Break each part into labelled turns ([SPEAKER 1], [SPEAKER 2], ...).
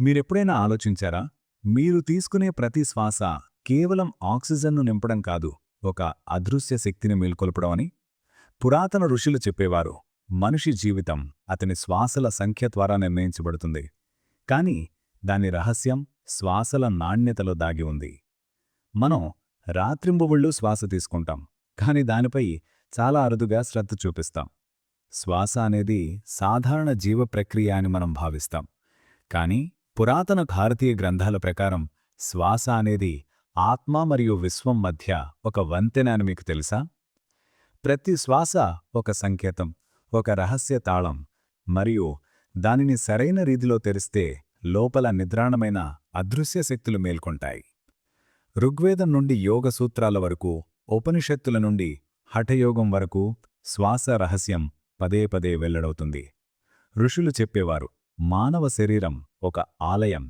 [SPEAKER 1] మీరెప్పుడైనా ఆలోచించారా? మీరు తీసుకునే ప్రతి శ్వాస కేవలం ఆక్సిజన్ను నింపడం కాదు ఒక అదృశ్య శక్తిని మేల్కొల్పడం అని? పురాతన ఋషులు చెప్పేవారు మనిషి జీవితం అతని శ్వాసల సంఖ్య ద్వారా నిర్ణయించబడుతుంది. కాని దాని రహస్యం శ్వాసల నాణ్యతలో దాగి ఉంది. మనం రాత్రింబువుళ్ళు శ్వాస తీసుకుంటాం కాని దానిపై చాలా అరుదుగా శ్రద్ధ చూపిస్తాం. శ్వాస అనేది సాధారణ జీవ ప్రక్రియ అని మనం భావిస్తాం. కాని పురాతన భారతీయ గ్రంథాల ప్రకారం శ్వాస అనేది ఆత్మ మరియు విశ్వం మధ్య ఒక వంతెన అని మీకు తెలుసా? ప్రతి శ్వాస ఒక సంకేతం ఒక రహస్య తాళం మరియు దానిని సరైన రీతిలో తెరిస్తే లోపల నిద్రాణమైన అదృశ్య శక్తులు మేల్కొంటాయి. ఋగ్వేదం నుండి యోగ సూత్రాల వరకు ఉపనిషత్తుల నుండి హఠయోగం వరకు శ్వాస రహస్యం పదే పదే వెల్లడవుతుంది. ఋషులు చెప్పేవారు మానవ శరీరం ఒక ఆలయం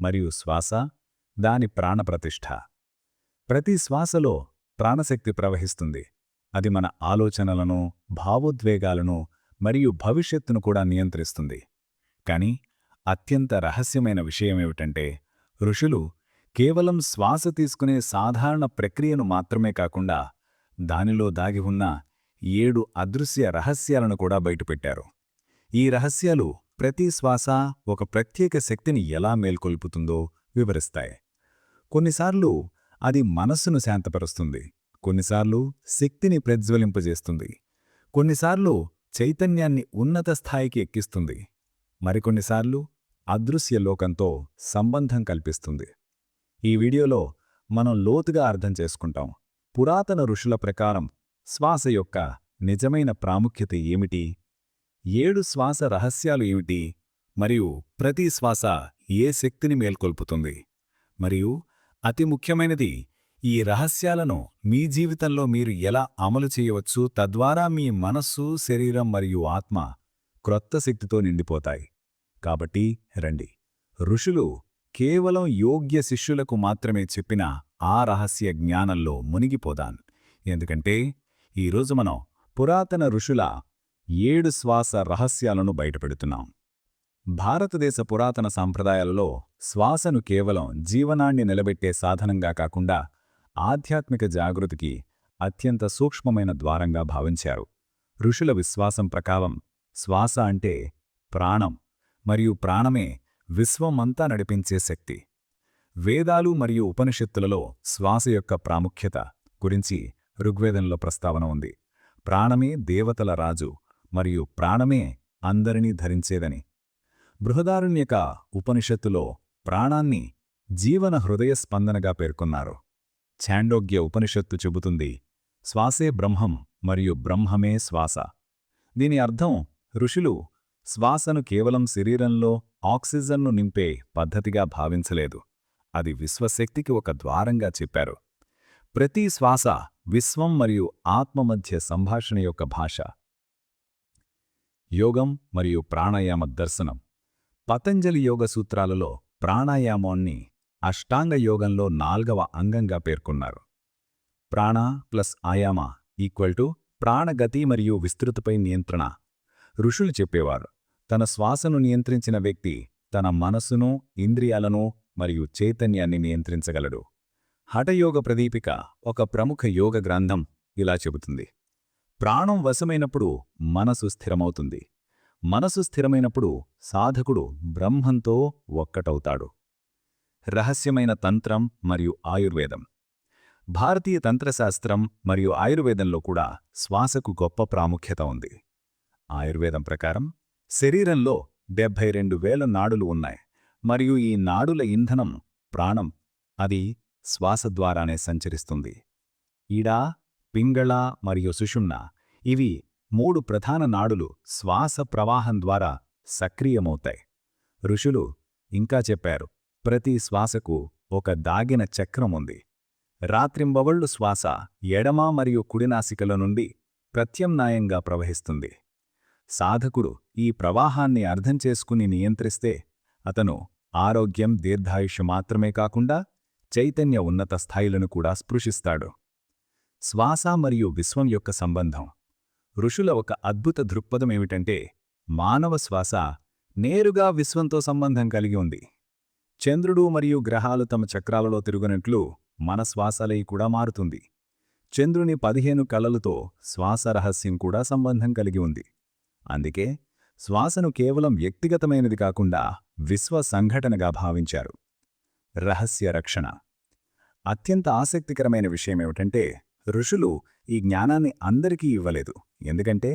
[SPEAKER 1] మరియు శ్వాస దాని ప్రాణప్రతిష్ఠ ప్రతి శ్వాసలో ప్రాణశక్తి ప్రవహిస్తుంది. అది మన ఆలోచనలను భావోద్వేగాలను మరియు భవిష్యత్తును కూడా నియంత్రిస్తుంది. కాని అత్యంత రహస్యమైన విషయమేమిటంటే ఋషులు కేవలం శ్వాస తీసుకునే సాధారణ ప్రక్రియను మాత్రమే కాకుండా దానిలో దాగి ఉన్న ఏడు అదృశ్య రహస్యాలను కూడా బయటపెట్టారు. ఈ రహస్యాలు ప్రతి శ్వాస ఒక ప్రత్యేక శక్తిని ఎలా మేల్కొల్పుతుందో వివరిస్తాయి. కొన్నిసార్లు అది మనస్సును శాంతపరుస్తుంది. కొన్నిసార్లు శక్తిని ప్రజ్వలింపజేస్తుంది. కొన్నిసార్లు చైతన్యాన్ని ఉన్నత స్థాయికి ఎక్కిస్తుంది. మరికొన్నిసార్లు అదృశ్య లోకంతో సంబంధం కల్పిస్తుంది. ఈ వీడియోలో మనం లోతుగా అర్థం చేసుకుంటాం. పురాతన ఋషుల ప్రకారం శ్వాస యొక్క నిజమైన ప్రాముఖ్యత ఏమిటి? ఏడు శ్వాస రహస్యాలు ఏమిటి? మరియు ప్రతి శ్వాస ఏ శక్తిని మేల్కొల్పుతుంది? మరియు అతి ముఖ్యమైనది ఈ రహస్యాలను మీ జీవితంలో మీరు ఎలా అమలు చేయవచ్చు? తద్వారా మీ మనస్సు శరీరం మరియు ఆత్మ క్రొత్త శక్తితో నిండిపోతాయి. కాబట్టి రండి. ఋషులు కేవలం యోగ్య శిష్యులకు మాత్రమే చెప్పిన ఆ రహస్య జ్ఞానంలో మునిగిపోదాన్ ఎందుకంటే ఈరోజు మనం పురాతన ఋషుల ఏడు శ్వాస రహస్యాలను బయటపెడుతున్నాం. భారతదేశ పురాతన సాంప్రదాయాలలో శ్వాసను కేవలం జీవనాన్ని నిలబెట్టే సాధనంగా కాకుండా ఆధ్యాత్మిక జాగృతికి అత్యంత సూక్ష్మమైన ద్వారంగా భావించారు. ఋషుల విశ్వాసం ప్రకారం శ్వాస అంటే ప్రాణం మరియు ప్రాణమే విశ్వమంతా నడిపించే శక్తి. వేదాలు మరియు ఉపనిషత్తులలో శ్వాస యొక్క ప్రాముఖ్యత గురించి ఋగ్వేదంలో ప్రస్తావన ఉంది. ప్రాణమే దేవతల రాజు మరియు ప్రాణమే అందరినీ ధరించేదని. బృహదారుణ్యక ఉపనిషత్తులో ప్రాణాన్ని జీవన హృదయ స్పందనగా పేర్కొన్నారు. ఛాండోగ్య ఉపనిషత్తు చెబుతుంది శ్వాసే బ్రహ్మం మరియు బ్రహ్మమే శ్వాస. దీని అర్థం ఋషులు శ్వాసను కేవలం శరీరంలో ఆక్సిజన్ను నింపే పద్ధతిగా భావించలేదు. అది విశ్వశక్తికి ఒక ద్వారంగా చెప్పారు. ప్రతి శ్వాస విశ్వం మరియు ఆత్మ మధ్య సంభాషణ యొక్క భాష. యోగం మరియు ప్రాణాయామ దర్శనం. పతంజలి యోగ సూత్రాలలో ప్రాణాయామాన్ని అష్టాంగ యోగంలో నాల్గవ అంగంగా పేర్కొన్నారు. ప్రాణ ప్లస్ ఆయామ ఈక్వల్ టు ప్రాణగతి మరియు విస్తృతపై నియంత్రణ. ఋషులు చెప్పేవారు తన శ్వాసను నియంత్రించిన వ్యక్తి తన మనస్సును ఇంద్రియాలను మరియు చైతన్యాన్ని నియంత్రించగలడు. హఠయోగ ప్రదీపిక ఒక ప్రముఖ యోగ గ్రంథం ఇలా చెబుతుంది. ప్రాణం వశమైనప్పుడు మనసు స్థిరమవుతుంది. మనసు స్థిరమైనప్పుడు సాధకుడు బ్రహ్మంతో ఒక్కటవుతాడు. రహస్యమైన తంత్రం మరియు ఆయుర్వేదం. భారతీయ తంత్రశాస్త్రం మరియు ఆయుర్వేదంలో కూడా శ్వాసకు గొప్ప ప్రాముఖ్యత ఉంది. ఆయుర్వేదం ప్రకారం శరీరంలో డెబ్భై రెండు వేల నాడులు ఉన్నాయి. మరియు ఈ నాడుల ఇంధనం ప్రాణం అది శ్వాస ద్వారానే సంచరిస్తుంది. ఈడా పింగళ మరియు సుషుమ్న ఇవి మూడు ప్రధాన నాడులు శ్వాస ప్రవాహం ద్వారా సక్రియమవుతాయి. ఋషులు ఇంకా చెప్పారు ప్రతి శ్వాసకు ఒక దాగిన చక్రం ఉంది. రాత్రింబవళ్ళు శ్వాస ఎడమ మరియు కుడినాసికల నుండి ప్రత్యామ్నాయంగా ప్రవహిస్తుంది. సాధకుడు ఈ ప్రవాహాన్ని అర్థం చేసుకుని నియంత్రిస్తే అతను ఆరోగ్యం దీర్ఘాయుష్య మాత్రమే కాకుండా చైతన్య ఉన్నత స్థాయిలను కూడా స్పృశిస్తాడు. శ్వాస మరియు విశ్వం యొక్క సంబంధం. ఋషుల ఒక అద్భుత దృక్పథమేమిటంటే మానవ శ్వాస నేరుగా విశ్వంతో సంబంధం కలిగి ఉంది. చంద్రుడు మరియు గ్రహాలు తమ చక్రాలలో తిరుగునట్లు మన శ్వాసలై కూడా మారుతుంది. చంద్రుని పదిహేను కళలతో శ్వాస రహస్యం కూడా సంబంధం కలిగి ఉంది. అందుకే శ్వాసను కేవలం వ్యక్తిగతమైనది కాకుండా విశ్వ సంఘటనగా భావించారు. రహస్య రక్షణ. అత్యంత ఆసక్తికరమైన విషయమేమిటంటే ఋషులు ఈ జ్ఞానాన్ని అందరికీ ఇవ్వలేదు. ఎందుకంటే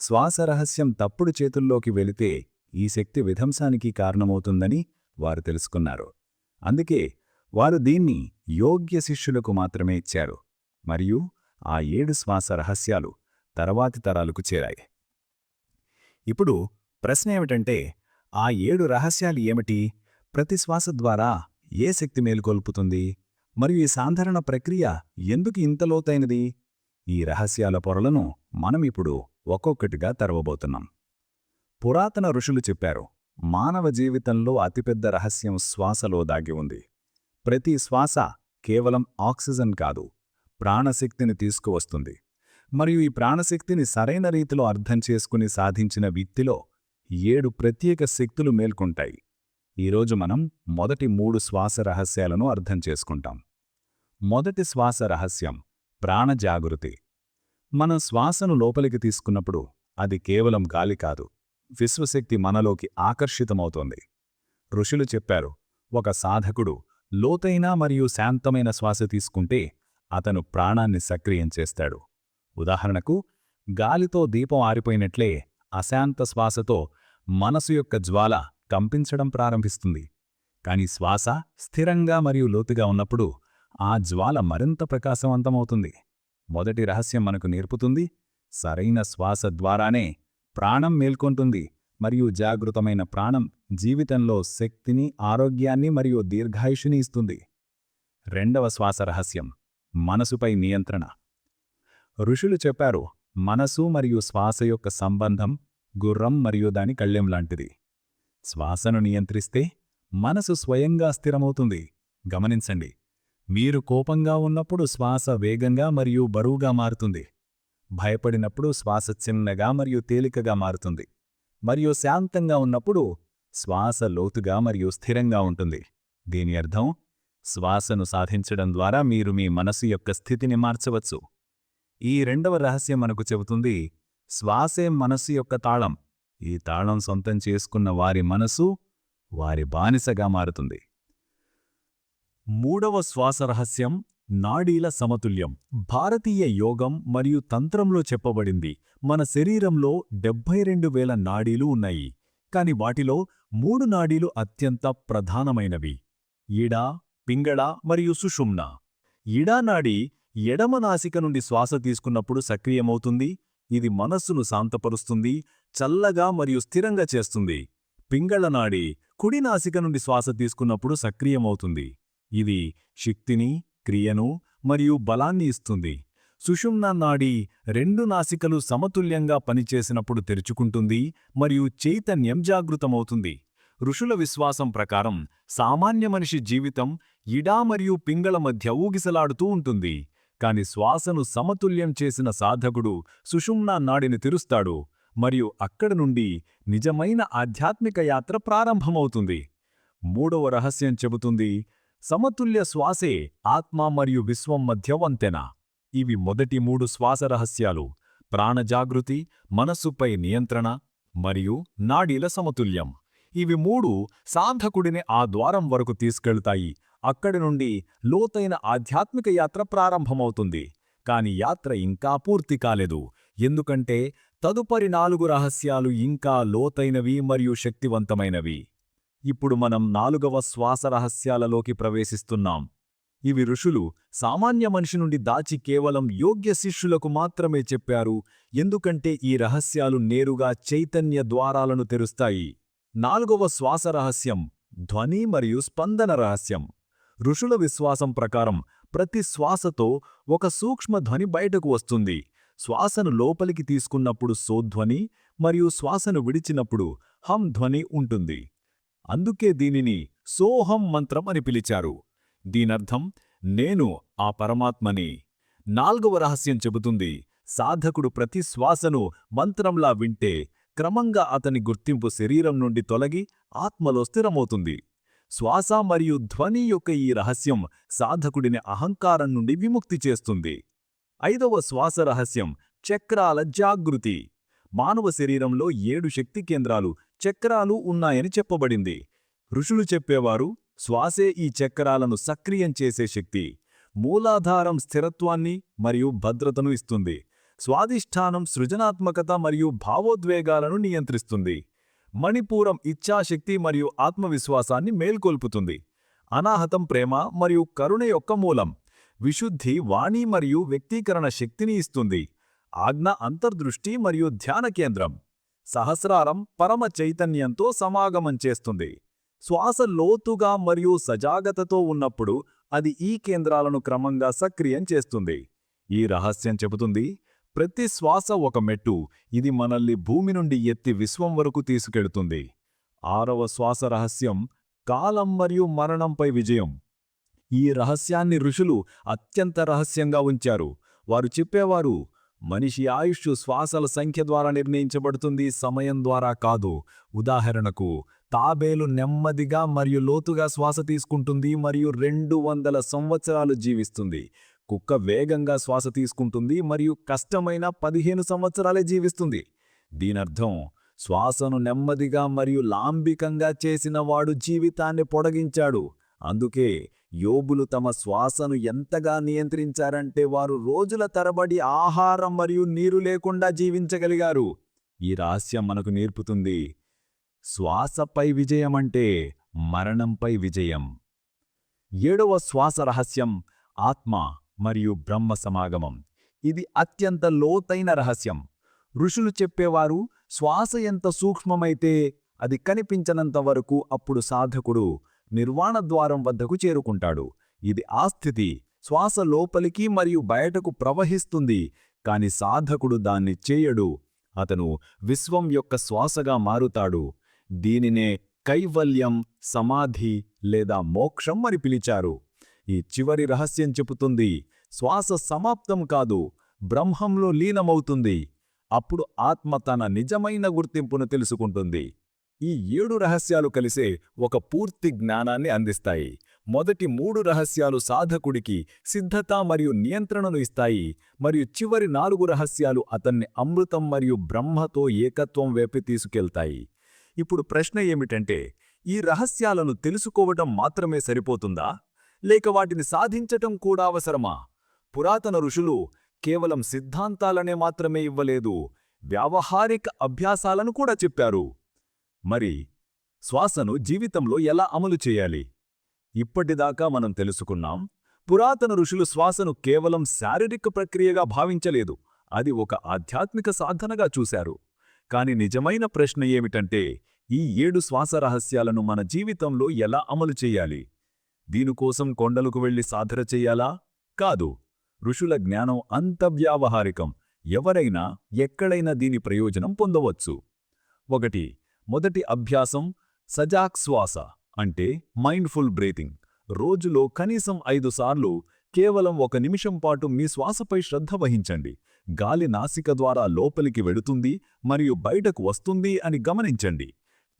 [SPEAKER 1] శ్వాస రహస్యం తప్పుడు చేతుల్లోకి వెళితే ఈ శక్తి విధ్వంసానికి కారణమవుతుందని వారు తెలుసుకున్నారు. అందుకే వారు దీన్ని యోగ్య శిష్యులకు మాత్రమే ఇచ్చారు. మరియు ఆ ఏడు శ్వాస రహస్యాలు తర్వాతి తరాలకు చేరాయి. ఇప్పుడు ప్రశ్న ఏమిటంటే ఆ ఏడు రహస్యాలు ఏమిటి? ప్రతి శ్వాస ద్వారా ఏ శక్తి మేలుకొల్పుతుంది? మరియు ఈ సాధారణ ప్రక్రియ ఎందుకు ఇంత లోతైనది? ఈ రహస్యాల పొరలను మనమిప్పుడు ఒక్కొక్కటిగా తెరవబోతున్నాం. పురాతన ఋషులు చెప్పారు మానవ జీవితంలో అతిపెద్ద రహస్యం శ్వాసలో దాగి ఉంది. ప్రతి శ్వాస కేవలం ఆక్సిజన్ కాదు ప్రాణశక్తిని తీసుకువస్తుంది. మరియు ఈ ప్రాణశక్తిని సరైన రీతిలో అర్థం చేసుకుని సాధించిన వ్యక్తిలో ఏడు ప్రత్యేక శక్తులు మేల్కొంటాయి. ఈరోజు మనం మొదటి మూడు శ్వాస రహస్యాలను అర్థం చేసుకుంటాం. మొదటి శ్వాస రహస్యం ప్రాణజాగృతి మనం శ్వాసను లోపలికి తీసుకున్నప్పుడు అది కేవలం గాలి కాదు విశ్వశక్తి మనలోకి ఆకర్షితమవుతోంది. ఋషులు చెప్పారు ఒక సాధకుడు లోతైన మరియు శాంతమైన శ్వాస తీసుకుంటే అతను ప్రాణాన్ని సక్రియం చేస్తాడు. ఉదాహరణకు గాలితో దీపం ఆరిపోయినట్లే అశాంత శ్వాసతో మనసు యొక్క జ్వాల కంపించడం ప్రారంభిస్తుంది. కాని శ్వాస స్థిరంగా మరియు లోతుగా ఉన్నప్పుడు ఆ జ్వాల మరింత ప్రకాశవంతమవుతుంది. మొదటి రహస్యం మనకు నేర్పుతుంది సరైన శ్వాస ద్వారానే ప్రాణం మేల్కొంటుంది మరియు జాగృతమైన ప్రాణం జీవితంలో శక్తిని ఆరోగ్యాన్ని మరియు దీర్ఘాయుషుని ఇస్తుంది. రెండవ శ్వాస రహస్యం మనసుపై నియంత్రణ. ఋషులు చెప్పారు మనసు మరియు శ్వాస యొక్క సంబంధం గుర్రం మరియు దాని కళ్ళెం లాంటిది. శ్వాసను నియంత్రిస్తే మనసు స్వయంగా స్థిరమవుతుంది. గమనించండి. మీరు కోపంగా ఉన్నప్పుడు శ్వాస వేగంగా మరియు బరువుగా మారుతుంది. భయపడినప్పుడు శ్వాస చిన్నగా మరియు తేలికగా మారుతుంది. మరియు శాంతంగా ఉన్నప్పుడు శ్వాస లోతుగా మరియు స్థిరంగా ఉంటుంది. దీని అర్థం శ్వాసను సాధించడం ద్వారా మీరు మీ మనసు యొక్క స్థితిని మార్చవచ్చు. ఈ రెండవ రహస్యం మనకు చెబుతుంది శ్వాసే మనసు యొక్క తాళం. ఈ తాళం సొంతం చేసుకున్న వారి మనసు వారి బానిసగా మారుతుంది. మూడవ శ్వాస రహస్యం నాడీల సమతుల్యం. భారతీయ యోగం మరియు తంత్రంలో చెప్పబడింది మన శరీరంలో డెబ్బై రెండు వేల నాడీలు ఉన్నాయి. కాని వాటిలో మూడు నాడీలు అత్యంత ప్రధానమైనవి. ఇడా పింగళ మరియు సుషుమ్న. ఇడా నాడి ఎడమ నాసిక నుండి శ్వాస తీసుకున్నప్పుడు సక్రియమవుతుంది ఇది మనస్సును శాంతపరుస్తుంది చల్లగా మరియు స్థిరంగా చేస్తుంది. పింగళనాడి కుడినాసిక కుడి నాసిక నుండి శ్వాస తీసుకున్నప్పుడు సక్రియమవుతుంది. ఇది శక్తిని క్రియను మరియు బలాన్ని ఇస్తుంది. సుషుమ్నా నాడి రెండు నాసికలు సమతుల్యంగా పనిచేసినప్పుడు తెరుచుకుంటుంది మరియు చైతన్యం జాగృతమవుతుంది. ఋషుల విశ్వాసం ప్రకారం సామాన్య మనిషి జీవితం ఇడా మరియు పింగళ మధ్య ఊగిసలాడుతూ ఉంటుంది. కాని శ్వాసను సమతుల్యం చేసిన సాధకుడు సుషుమ్నా నాడిని తెరుస్తాడు. మరియు అక్కడ నుండి నిజమైన ఆధ్యాత్మిక యాత్ర ప్రారంభమవుతుంది. మూడవ రహస్యం చెబుతుంది సమతుల్య శ్వాసే ఆత్మ మరియు విశ్వం మధ్య వంతెన. ఇవి మొదటి మూడు శ్వాస రహస్యాలు ప్రాణజాగృతి మనస్సుపై నియంత్రణ మరియు నాడీల సమతుల్యం. ఇవి మూడు సాధకుడిని ఆ ద్వారం వరకు తీసుకెళ్తాయి. అక్కడి నుండి లోతైన ఆధ్యాత్మిక యాత్ర ప్రారంభమవుతుంది. కాని యాత్ర ఇంకా పూర్తి కాలేదు. ఎందుకంటే తదుపరి నాలుగు రహస్యాలు ఇంకా లోతైనవి మరియు శక్తివంతమైనవి. ఇప్పుడు మనం నాలుగవ శ్వాస రహస్యాలలోకి ప్రవేశిస్తున్నాం. ఇవి ఋషులు సామాన్య మనిషి నుండి దాచి కేవలం యోగ్య శిష్యులకు మాత్రమే చెప్పారు. ఎందుకంటే ఈ రహస్యాలు నేరుగా చైతన్య ద్వారాలను తెరుస్తాయి. నాలుగవ శ్వాస రహస్యం ధ్వని మరియు స్పందన రహస్యం. ఋషుల విశ్వాసం ప్రకారం ప్రతి శ్వాసతో ఒక సూక్ష్మ ధ్వని బయటకు వస్తుంది. శ్వాసను లోపలికి తీసుకున్నప్పుడు సోధ్వని మరియు శ్వాసను విడిచినప్పుడు హం ధ్వని ఉంటుంది. అందుకే దీనిని సోహం మంత్రం అని పిలిచారు. దీనర్థం నేను ఆ పరమాత్మని. నాల్గవ రహస్యం చెబుతుంది సాధకుడు ప్రతి శ్వాసను మంత్రంలా వింటే క్రమంగా అతని గుర్తింపు శరీరం నుండి తొలగి ఆత్మలో స్థిరమవుతుంది. శ్వాస మరియు ధ్వని యొక్క ఈ రహస్యం సాధకుడిని అహంకారం నుండి విముక్తి చేస్తుంది. ఐదవ శ్వాస రహస్యం చక్రాల జాగృతి. మానవ శరీరంలో ఏడు శక్తి కేంద్రాలు చక్రాలు ఉన్నాయని చెప్పబడింది. ఋషులు చెప్పేవారు శ్వాసే ఈ చక్రాలను సక్రియం చేసే శక్తి. మూలాధారం స్థిరత్వాన్ని మరియు భద్రతను ఇస్తుంది. స్వాదిష్టానం సృజనాత్మకత మరియు భావోద్వేగాలను నియంత్రిస్తుంది. మణిపూరం ఇచ్ఛాశక్తి మరియు ఆత్మవిశ్వాసాన్ని మేల్కొల్పుతుంది. అనాహతం ప్రేమ మరియు కరుణ యొక్క మూలం. విశుద్ధి వాణి మరియు వ్యక్తీకరణ శక్తిని ఇస్తుంది. ఆజ్ఞ అంతర్దృష్టి మరియు ధ్యాన కేంద్రం. సహస్రారం పరమ చైతన్యంతో సమాగమం చేస్తుంది. శ్వాస లోతుగా మరియు సజాగతతో ఉన్నప్పుడు అది ఈ కేంద్రాలను క్రమంగా సక్రియం చేస్తుంది. ఈ రహస్యం చెబుతుంది ప్రతి శ్వాస ఒక మెట్టు. ఇది మనల్ని భూమి నుండి ఎత్తి విశ్వం వరకు తీసుకెడుతుంది ఆరవ శ్వాస రహస్యం కాలం మరియు మరణంపై విజయం. ఈ రహస్యాన్ని ఋషులు అత్యంత రహస్యంగా ఉంచారు. వారు చెప్పేవారు మనిషి ఆయుష్ శ్వాసల సంఖ్య ద్వారా నిర్ణయించబడుతుంది సమయం ద్వారా కాదు. ఉదాహరణకు తాబేలు నెమ్మదిగా మరియు లోతుగా శ్వాస తీసుకుంటుంది మరియు రెండు వందల సంవత్సరాలు జీవిస్తుంది. కుక్క వేగంగా శ్వాస తీసుకుంటుంది మరియు కష్టమైన పదిహేను సంవత్సరాలే జీవిస్తుంది. దీనర్థం శ్వాసను నెమ్మదిగా మరియు లాంబికంగా చేసిన వాడు జీవితాన్ని పొడిగించాడు. అందుకే యోబులు తమ శ్వాసను ఎంతగా నియంత్రించారంటే వారు రోజుల తరబడి ఆహారం మరియు నీరు లేకుండా జీవించగలిగారు. ఈ రహస్యం మనకు నేర్పుతుంది. శ్వాసపై విజయమంటే మరణంపై విజయం. ఏడవ శ్వాస రహస్యం ఆత్మ. మరియు బ్రహ్మ సమాగమం. ఇది అత్యంత లోతైన రహస్యం. ఋషులు చెప్పేవారు శ్వాస ఎంత సూక్ష్మమైతే అది కనిపించనంత వరకు అప్పుడు సాధకుడు నిర్వాణ ద్వారం వద్దకు చేరుకుంటాడు. ఇది ఆ స్థితి. శ్వాస లోపలికి మరియు బయటకు ప్రవహిస్తుంది కాని సాధకుడు దాన్ని చేయడు. అతను విశ్వం యొక్క శ్వాసగా మారుతాడు. దీనినే కైవల్యం సమాధి లేదా మోక్షం అని పిలిచారు. ఈ చివరి రహస్యం చెబుతుంది శ్వాస సమాప్తం కాదు బ్రహ్మంలో లీనమవుతుంది. అప్పుడు ఆత్మ తన నిజమైన గుర్తింపును తెలుసుకుంటుంది. ఈ ఏడు రహస్యాలు కలిసే ఒక పూర్తి జ్ఞానాన్ని అందిస్తాయి. మొదటి మూడు రహస్యాలు సాధకుడికి సిద్ధత మరియు నియంత్రణను ఇస్తాయి. మరియు చివరి నాలుగు రహస్యాలు అతన్ని అమృతం మరియు బ్రహ్మతో ఏకత్వం వైపు తీసుకెళ్తాయి. ఇప్పుడు ప్రశ్న ఏమిటంటే ఈ రహస్యాలను తెలుసుకోవటం మాత్రమే సరిపోతుందా? లేక వాటిని సాధించటం కూడా అవసరమా? పురాతన ఋషులు కేవలం సిద్ధాంతాలనే మాత్రమే ఇవ్వలేదు వ్యావహారిక అభ్యాసాలను కూడా చెప్పారు. మరి శ్వాసను జీవితంలో ఎలా అమలు చేయాలి? ఇప్పటిదాకా మనం తెలుసుకున్నాం పురాతన ఋషులు శ్వాసను కేవలం శారీరక ప్రక్రియగా భావించలేదు అది ఒక ఆధ్యాత్మిక సాధనగా చూశారు. కాని నిజమైన ప్రశ్న ఏమిటంటే ఈ ఏడు శ్వాస రహస్యాలను మన జీవితంలో ఎలా అమలు చేయాలి? దీనికోసం కొండలకు వెళ్ళి సాధన చెయ్యాలా కాదు. ఋషుల జ్ఞానం అంత వ్యావహారికం. ఎవరైనా ఎక్కడైనా దీని ప్రయోజనం పొందవచ్చు. ఒకటి మొదటి అభ్యాసం సజాక్ శ్వాస అంటే మైండ్ఫుల్ బ్రీతింగ్. రోజులో కనీసం ఐదు సార్లు కేవలం ఒక నిమిషం పాటు మీ శ్వాసపై శ్రద్ధ వహించండి. గాలి నాసిక ద్వారా లోపలికి వెడుతుంది మరియు బయటకు వస్తుంది అని గమనించండి.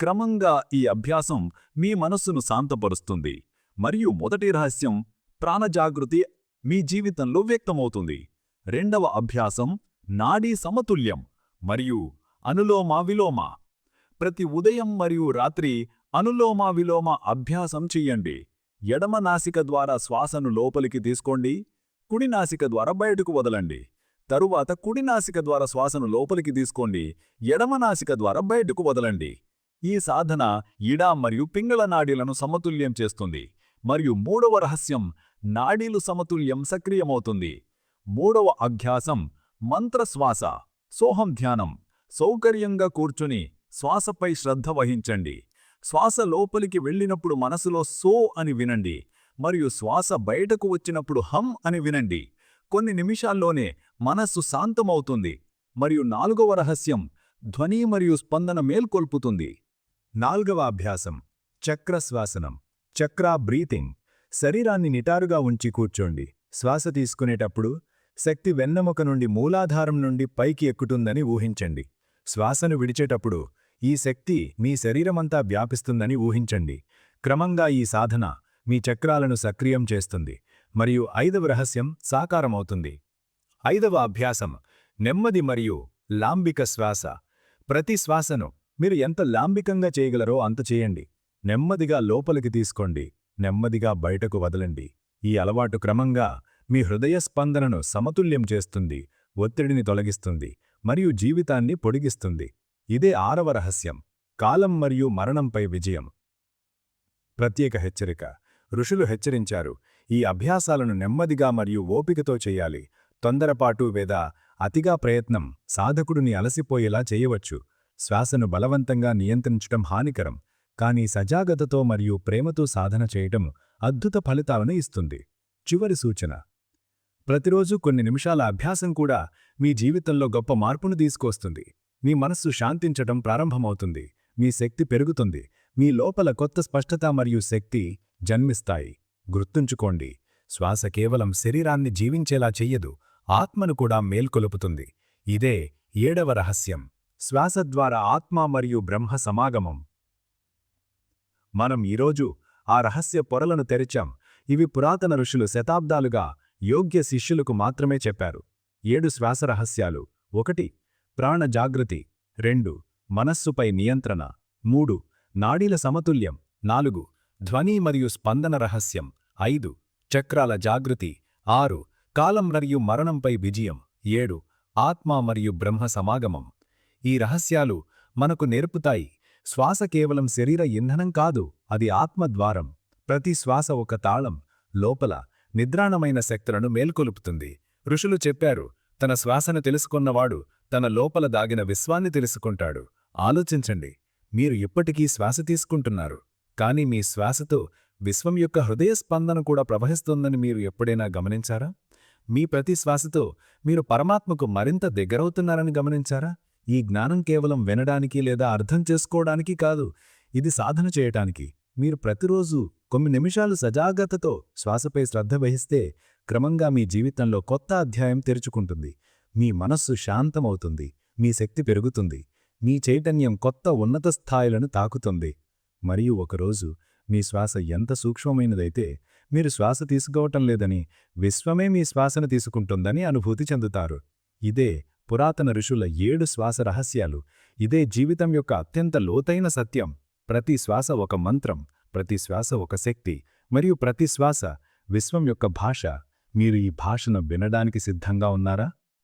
[SPEAKER 1] క్రమంగా ఈ అభ్యాసం మీ మనస్సును శాంతపరుస్తుంది. మరియు మొదటి రహస్యం ప్రాణజాగృతి మీ జీవితంలో వ్యక్తమవుతుంది. రెండవ అభ్యాసం నాడీ సమతుల్యం మరియు అనులోమ విలోమ. ప్రతి ఉదయం మరియు రాత్రి అనులోమా విలోమ అభ్యాసం చెయ్యండి ఎడమ నాసిక ద్వారా శ్వాసను లోపలికి తీసుకోండి. కుడి నాసిక ద్వారా బయటకు వదలండి. తరువాత కుడి నాసిక ద్వారా శ్వాసను లోపలికి తీసుకోండి. ఎడమ నాసిక ద్వారా బయటకు వదలండి. ఈ సాధన ఇడా మరియు పింగళ నాడీలను సమతుల్యం చేస్తుంది. మరియు మూడవ రహస్యం నాడీలు సమతుల్యం సక్రియమవుతుంది. మూడవ అభ్యాసం మంత్రశ్వాస సోహం ధ్యానం. సౌకర్యంగా కూర్చుని శ్వాసపై శ్రద్ధ వహించండి. శ్వాస లోపలికి వెళ్ళినప్పుడు మనసులో సో అని వినండి. మరియు శ్వాస బయటకు వచ్చినప్పుడు హం అని వినండి. కొన్ని నిమిషాల్లోనే మనస్సు శాంతమవుతుంది. మరియు నాలుగవ రహస్యం ధ్వని మరియు స్పందన మేల్కొల్పుతుంది. నాల్గవ అభ్యాసం చక్రశ్వాసనం. చక్రా బ్రీతింగ్. శరీరాన్ని నిటారుగా ఉంచి కూర్చోండి. శ్వాస తీసుకునేటప్పుడు శక్తి వెన్నెముక నుండి మూలాధారం నుండి పైకి ఎక్కుతుందని ఊహించండి. శ్వాసను విడిచేటప్పుడు ఈ శక్తి మీ శరీరమంతా వ్యాపిస్తుందని ఊహించండి. క్రమంగా ఈ సాధన మీ చక్రాలను సక్రియం చేస్తుంది. మరియు ఐదవ రహస్యం సాకారమవుతుంది. ఐదవ అభ్యాసం. నెమ్మది మరియు లాంబిక శ్వాస. ప్రతి శ్వాసను మీరు ఎంత లాంబికంగా చేయగలరో అంత చేయండి. నెమ్మదిగా లోపలికి తీసుకోండి నెమ్మదిగా బయటకు వదలండి. ఈ అలవాటు క్రమంగా మీ హృదయ స్పందనను సమతుల్యం చేస్తుంది ఒత్తిడిని తొలగిస్తుంది మరియు జీవితాన్ని పొడిగిస్తుంది. ఇదే ఆరవ రహస్యం కాలం మరియు మరణంపై విజయం. ప్రత్యేక హెచ్చరిక ఋషులు హెచ్చరించారు ఈ అభ్యాసాలను నెమ్మదిగా మరియు ఓపికతో చేయాలి. తొందరపాటు వేద అతిగా ప్రయత్నం సాధకుడిని అలసిపోయేలా చేయవచ్చు. శ్వాసను బలవంతంగా నియంత్రించటం హానికరం. కానీ సజాగతతో మరియు ప్రేమతో సాధన చేయటం అద్భుత ఫలితాలను ఇస్తుంది. చివరి సూచన. ప్రతిరోజు కొన్ని నిమిషాల అభ్యాసం కూడా మీ జీవితంలో గొప్ప మార్పును తీసుకొస్తుంది. మీ మనస్సు శాంతించటం ప్రారంభమవుతుంది. మీ శక్తి పెరుగుతుంది. మీ లోపల కొత్త స్పష్టత మరియు శక్తి జన్మిస్తాయి. గుర్తుంచుకోండి శ్వాస కేవలం శరీరాన్ని జీవించేలా చెయ్యదు ఆత్మను కూడా మేల్కొలుపుతుంది. ఇదే ఏడవ రహస్యం. శ్వాస ద్వారా ఆత్మ మరియు బ్రహ్మ సమాగమం. మనం ఈరోజు ఆ రహస్య పొరలను తెరిచాం. ఇవి పురాతన ఋషులు శతాబ్దాలుగా యోగ్య శిష్యులకు మాత్రమే చెప్పారు. ఏడు శ్వాస రహస్యాలు. ఒకటి ప్రాణ జాగృతి. రెండు మనస్సుపై నియంత్రణ. మూడు నాడీల సమతుల్యం. నాలుగు ధ్వని మరియు స్పందన రహస్యం. ఐదు చక్రాల జాగృతి. ఆరు కాలం మరియు మరణంపై విజయం. ఏడు ఆత్మ మరియు బ్రహ్మ సమాగమం. ఈ రహస్యాలు మనకు నేర్పుతాయి. శ్వాస కేవలం శరీర ఇంధనం కాదు అది ఆత్మద్వారం. ప్రతి శ్వాస ఒక తాళం లోపల నిద్రాణమైన శక్తులను మేల్కొలుపుతుంది. ఋషులు చెప్పారు తన శ్వాసను తెలుసుకున్నవాడు తన లోపల దాగిన విశ్వాన్ని తెలుసుకుంటాడు. ఆలోచించండి మీరు ఇప్పటికీ శ్వాస తీసుకుంటున్నారు. కానీ మీ శ్వాసతో విశ్వం యొక్క హృదయ స్పందన కూడా ప్రవహిస్తోందని మీరు ఎప్పుడైనా గమనించారా? మీ ప్రతి శ్వాసతో మీరు పరమాత్మకు మరింత దగ్గరవుతున్నారని గమనించారా? ఈ జ్ఞానం కేవలం వినడానికి లేదా అర్థం చేసుకోవడానికి కాదు ఇది సాధన చేయటానికి. మీరు ప్రతిరోజు కొన్ని నిమిషాలు సజాగతతో శ్వాసపై శ్రద్ధ వహిస్తే క్రమంగా మీ జీవితంలో కొత్త అధ్యాయం తెరుచుకుంటుంది. మీ మనస్సు శాంతమవుతుంది మీ శక్తి పెరుగుతుంది మీ చైతన్యం కొత్త ఉన్నత స్థాయిలను తాకుతుంది. మరియు ఒకరోజు మీ శ్వాస ఎంత సూక్ష్మమైనదైతే మీరు శ్వాస తీసుకోవటం లేదని విశ్వమే మీ శ్వాసను తీసుకుంటుందని అనుభూతి చెందుతారు. ఇదే పురాతన ఋషుల ఏడు శ్వాస రహస్యాలు. ఇదే జీవితం యొక్క అత్యంత లోతైన సత్యం. ప్రతి శ్వాస ఒక మంత్రం ప్రతి శ్వాస ఒక శక్తి మరియు ప్రతి శ్వాస విశ్వం యొక్క భాష. మీరు ఈ భాషను వినడానికి సిద్ధంగా ఉన్నారా?